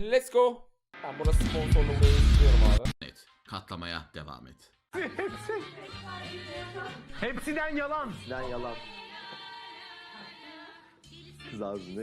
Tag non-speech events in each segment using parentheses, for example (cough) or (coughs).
Let's go. Ben burası sponsorluğu istiyorum abi. et. Katlamaya devam et. Hepsinden yalan. Lan yalan. Kız ağzında.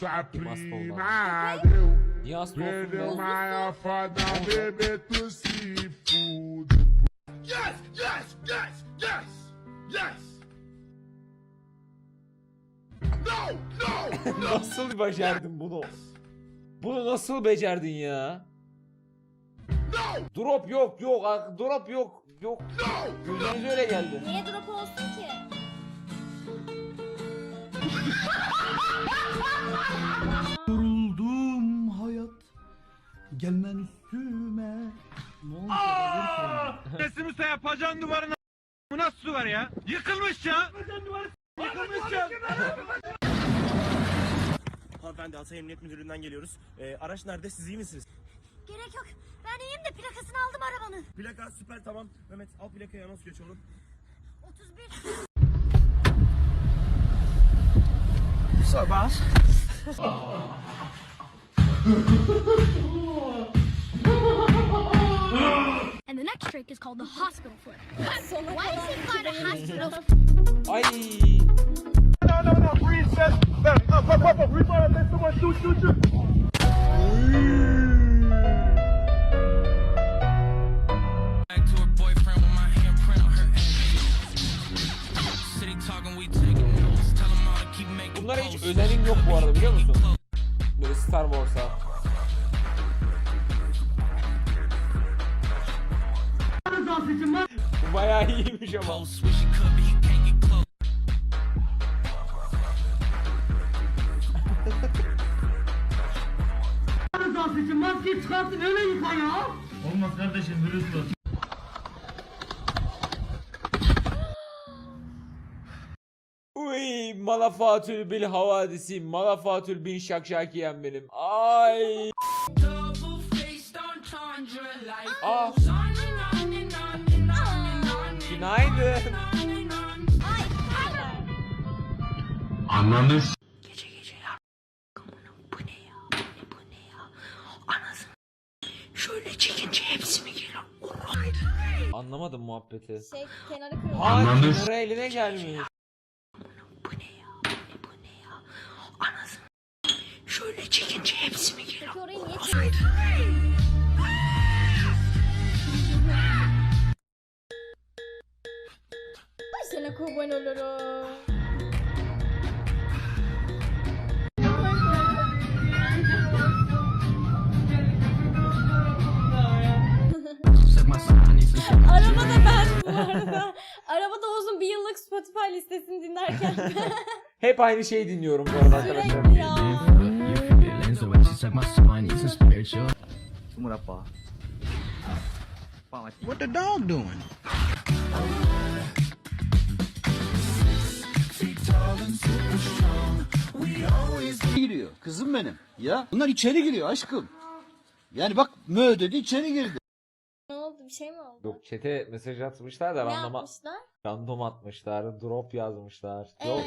Sua Must hold prima on. deu, Niye hasta olsun perdeu be? mais fadão, Bebeto se fude. Yes, yes, yes, yes, yes. No, no, (laughs) no. Nasıl becerdin bunu? Bunu nasıl becerdin ya? Drop yok yok drop yok yok. Gözünüz öyle geldi. Niye drop olsun ki? Yoruldum hayat Gelmen üstüme Ne oldu Resim Usta yapacağın duvarına bu nasıl duvar ya? Yıkılmış ya. Yıkılmış ya. Hanımefendi Hatay Emniyet Müdürlüğü'nden geliyoruz. Ee, araç nerede? Siz iyi misiniz? Gerek yok. Ben iyiyim de plakasını aldım arabanın. Plaka süper tamam. Mehmet al plakayı anons geç oğlum. 31. And the next trick is called the hospital flip. Sona Why is he called a hospital Ay. No no no princess. Up up up up. Rewind. Let someone shoot shoot shoot. Özenim yok bu arada biliyor musun? Böyle Star Wars'a. Bu bayağı iyiymiş ama. But he can't get close. Olmaz kardeşim virüs var. Malafatül bil havadisi malafatül bin şakşakiyen benim. Ay. Ah. Günaydın. Ananı Anlamadım muhabbeti. Şey kenarı kırıldı. Ananı kenara eline gelmiş. Peki orayı niye çekiyorsun? Ay sana kurban olurum. Arabada ben bu arada. Arabada uzun bir yıllık Spotify listesini dinlerken. (laughs) Hep aynı şeyi dinliyorum bu arada arkadaşlar. Sürekli ya. Murappa. What the dog doing? giriyor kızım benim. Ya bunlar içeri giriyor aşkım. Yani bak mö dedi içeri girdi. Ne oldu? Bir şey mi oldu? Yok chat'e mesaj atmışlar da ne random, yapmışlar? random atmışlar. Drop yazmışlar. Ee? Yok.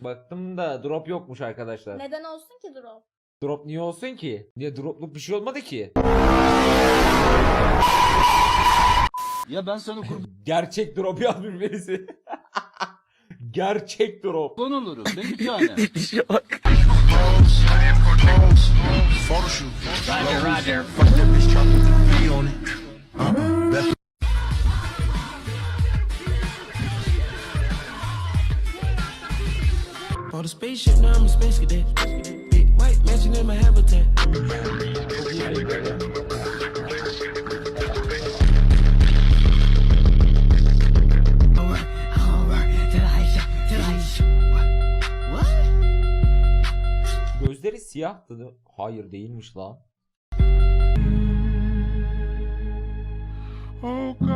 Baktım da drop yokmuş arkadaşlar. Neden olsun ki drop? Drop niye olsun ki? Niye dropluk bir şey olmadı ki? Ya ben sana (laughs) Gerçek drop yazmış birisi. Gerçek drop. kurban olurum. Ben (laughs) bir tane. On the spaceship, now I'm a space cadet. Siyahtı. Hayır değilmiş lan. Oh God, I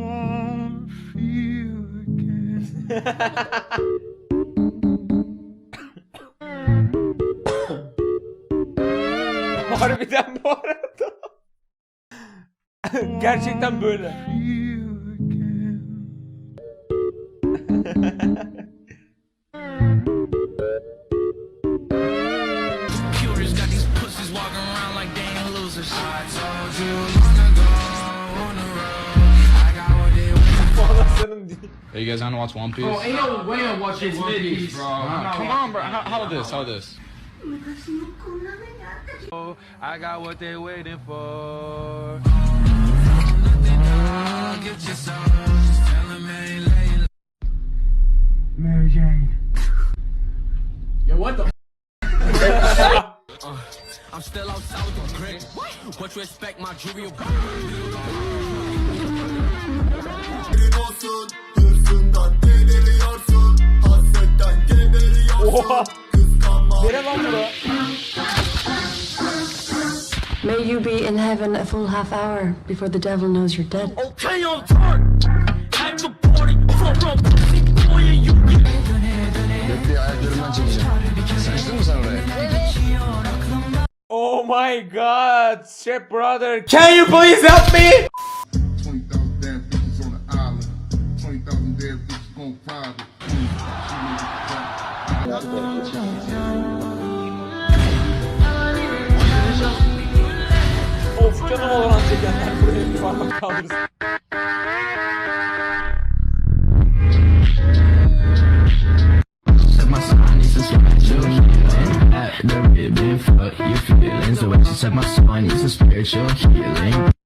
wanna feel again. (coughs) Harbiden bu arada. Gerçekten böyle. (laughs) Anasının di- Hey, you guys want to watch One Piece? Oh, ain't no way I'm watching One Piece, bro. Ah, come on, bro. How, how this? How this? I got what they waiting for. Get your soul. Just tell 'em I ain't laying Mary Jane. Yo, what the? (laughs) I'm still outside with the brick. What you expect, my jewelry? Oha. Nere lan bura? May you be in heaven a full half hour before the devil knows you're dead. Okay, on turn. At the party, you get Bekle ayaklarımdan çekeceğim. Sıkıştın mı sen oraya? Oh my god. Step brother. Can you please help me? 20,000 damn bitches gon' private. Of canım olan çekenler buraya bir parmak kaldırsın. your a spiritual healing.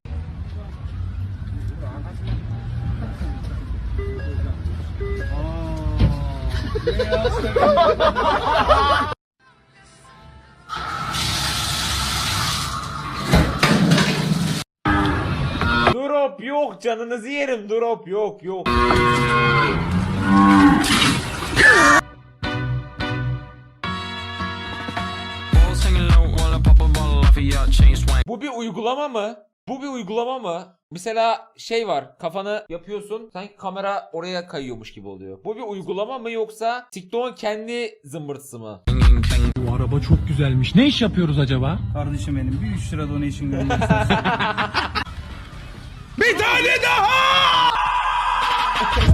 (laughs) Drop yok canınızı yerim drop yok yok. Bu bir uygulama mı? Bu bir uygulama mı? Mesela şey var kafanı yapıyorsun sanki kamera oraya kayıyormuş gibi oluyor. Bu bir uygulama mı yoksa TikTok'un kendi zımbırtısı mı? Bu araba çok güzelmiş. Ne iş yapıyoruz acaba? Kardeşim benim bir 3 lira donation (laughs) göndersen. Geldi (laughs)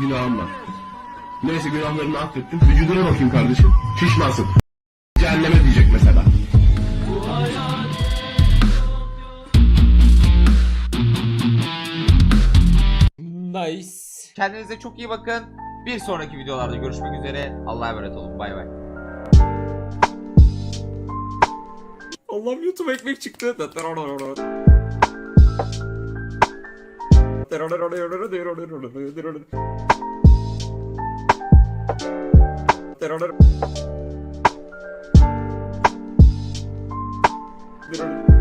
Günahım var. Neyse günahlarını affettim. Vücuduna bakayım kardeşim. Şişmansın. Cehenneme diyecek mesela. Nice. Kendinize çok iyi bakın. Bir sonraki videolarda görüşmek üzere. Allah'a emanet olun. Bay bay. Allah'ım YouTube ekmek çıktı. bitter. (laughs)